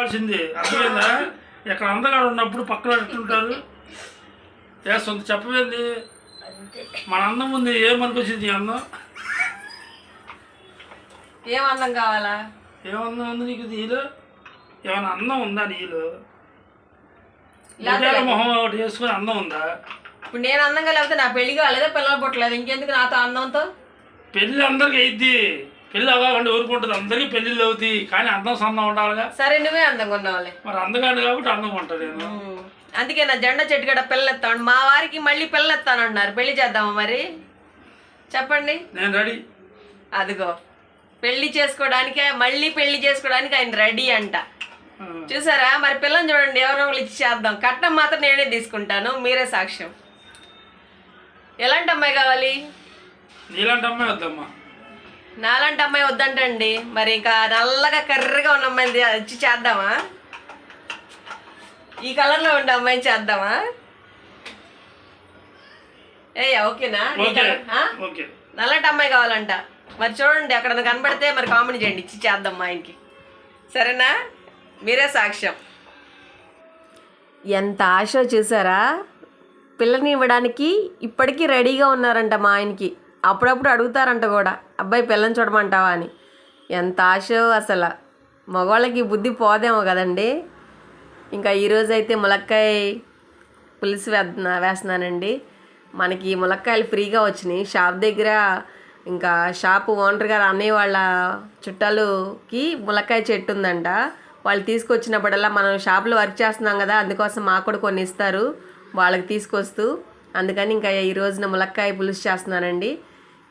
చెప్పాల్సింది. అర్థమైందా? ఇక్కడ అందగాడు ఉన్నప్పుడు పక్కన ఎట్లుంటారు ఏ సొంత చెప్పవేంది? మన అందం ఉంది ఏమనుకొచ్చింది ఈ అందం ఏం అందం కావాలా? ఏమన్నా ఉంది నీకు నీలో? ఏమైనా అందం ఉందా నీలో? నీళ్ళ మొహం ఒకటి వేసుకుని అందం ఉందా? ఇప్పుడు నేను అందంగా లేకపోతే నా పెళ్ళి కాలేదా? పిల్లలు పుట్టలేదు? ఇంకెందుకు నాతో అందంతో పెళ్ళి అందరికి అయిద్ది. పెళ్ళి అవ్వకుండా ఊరుకుంటుంది. అందరికీ పెళ్ళిళ్ళు అవుతాయి. కానీ అందం సందం ఉండాలిగా? సరే నువ్వే అందంగా ఉన్నావులే మరి అందగాడు కాబట్టి అందం ఉంటుంది. అందుకే నా జెండా చెట్టు గడ పిల్లెత్తాను మా వారికి మళ్ళీ పిల్లెత్తానంటున్నారు పెళ్ళి చేద్దామా మరి? చెప్పండి. నేను రెడీ. అదిగో. పెళ్ళి చేసుకోవడానికే మళ్ళీ పెళ్ళి చేసుకోవడానికి ఆయన రెడీ అంట. చూసారా? మరి పిల్లని చూడండి ఎవరో ఇచ్చి చేద్దాం. కట్నం మాత్రం నేనే తీసుకుంటాను. మీరే సాక్ష్యం. ఎలాంటి అమ్మాయి కావాలి? నీలాంటి అమ్మాయి వద్దమ్మా. నాలాంటి అమ్మాయి వద్దంటండి. మరి ఇంకా నల్లగా కర్రగా ఉన్న అమ్మాయిని ఇచ్చి చేద్దామా? ఈ కలర్లో ఉండే అమ్మాయిని చేద్దామా? ఏ ఓకేనా? నల్లటి అమ్మాయి కావాలంట. మరి చూడండి అక్కడ కనబడితే మరి కామెంట్ చేయండి. ఇచ్చి చేద్దాం మా ఆయనకి. సరేనా? మీరే సాక్ష్యం. ఎంత ఆశ చూసారా? పిల్లని ఇవ్వడానికి ఇప్పటికీ రెడీగా ఉన్నారంట మా ఆయనకి. అప్పుడప్పుడు అడుగుతారంట కూడా అబ్బాయి పిల్లని చూడమంటావా? అని. ఎంత ఆశ అసలు. మగవాళ్ళకి బుద్ధి పోదేమో కదండి. ఇంకా ఈరోజు అయితే ములక్కాయ పులుసు వేస్తున్నా వేస్తున్నానండి. మనకి ములక్కాయలు ఫ్రీగా వచ్చినాయి. షాప్ దగ్గర ఇంకా షాపు ఓనర్ గారు అన్నయ్య వాళ్ళ చుట్టాలుకి ములక్కాయ చెట్టు ఉందంట. వాళ్ళు తీసుకొచ్చినప్పుడల్లా మనం షాప్లో వర్క్ చేస్తున్నాం కదా అందుకోసం మాకు కూడా కొన్ని ఇస్తారు. వాళ్ళకి తీసుకొస్తూ అందుకని ఇంకా ఈ రోజున ములక్కాయ పులుసు చేస్తున్నానండి.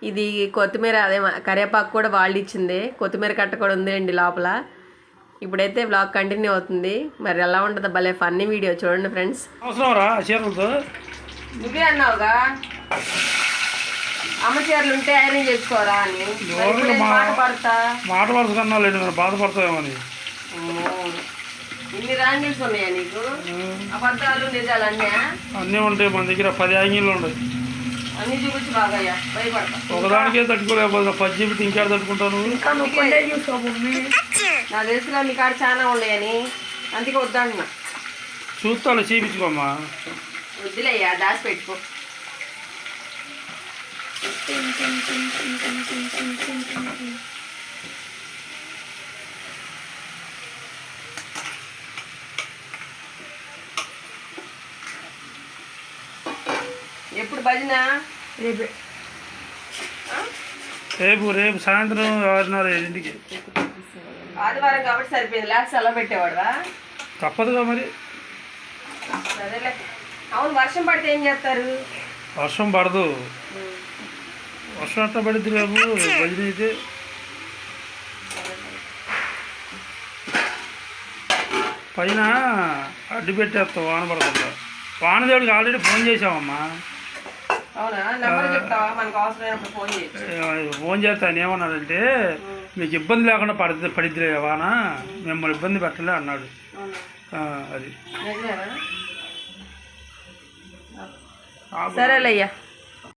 ఇది కొత్తిమీర అదే కరివేపాకు కూడా వాళ్ళు ఇచ్చిందే. కొత్తిమీర కట్ట కూడా ఉందండి లోపల. ఇప్పుడైతే బ్లాగ్ కంటిన్యూ అవుతుంది. మరి ఎలా ఉంటుందో భలే ఫన్నీ వీడియో చూడండి ఫ్రెండ్స్ నువ్వే అన్నావుగా? అమ్మ చీరలు ఉంటే ఐరన్ చేసుకోరా అని. మాట పడతా? మాట కన్నా లేదు బాధపడతామని. ఇన్ని ర్యాంగిల్స్ ఉన్నాయా నీకు? అబద్ధాలు నిజాలు అన్నీ అన్నీ ఉంటాయి మన దగ్గర పది యాంగిళ్ళు ఉంటాయి అన్ని చూపించి భయపడతా. ఒకదానికే తట్టుకోలేకపోతే పది జీవితం ఇంకేడ తట్టుకుంటాను నా తెలిసిన నీ కాడ చాలా ఉన్నాయని. అందుకే వద్దంటున్నా చూస్తాను చూపించుకోమ్మా. వద్దులేయ్యా దాచి పెట్టుకో. ఎప్పుడు భజన? రేపు. రేపు రేపు సాయంత్రం ఆరున్నర ఇంటికి ఆదివారం కాబట్టి సరిపోయింది. లేకపోతే సెలవు పెట్టేవాడువా? తప్పదుగా మరి. సరేలే. అవును వర్షం పడితే ఏం చేస్తారు? వర్షం పడదు. వర్షం ఎట్లా పడిద్ది రేపు భజన అయితే. పైన అడ్డు పెట్టేస్తాం వాన పడకుండా వానదేవుడికి ఆల్రెడీ ఫోన్ చేసామమ్మా అవునా నెంబర్ చెప్తావా మనకు అవసరమైనప్పుడు ఫోన్ చేస్తాను ఏమన్నాడంటే మీకు ఇబ్బంది లేకుండా పడిద్ది పడిద్దిలే వాన మిమ్మల్ని ఇబ్బంది పెట్టలే అన్నాడు. అది. నిజమేనా ఆ, సరేలే అయ్యా.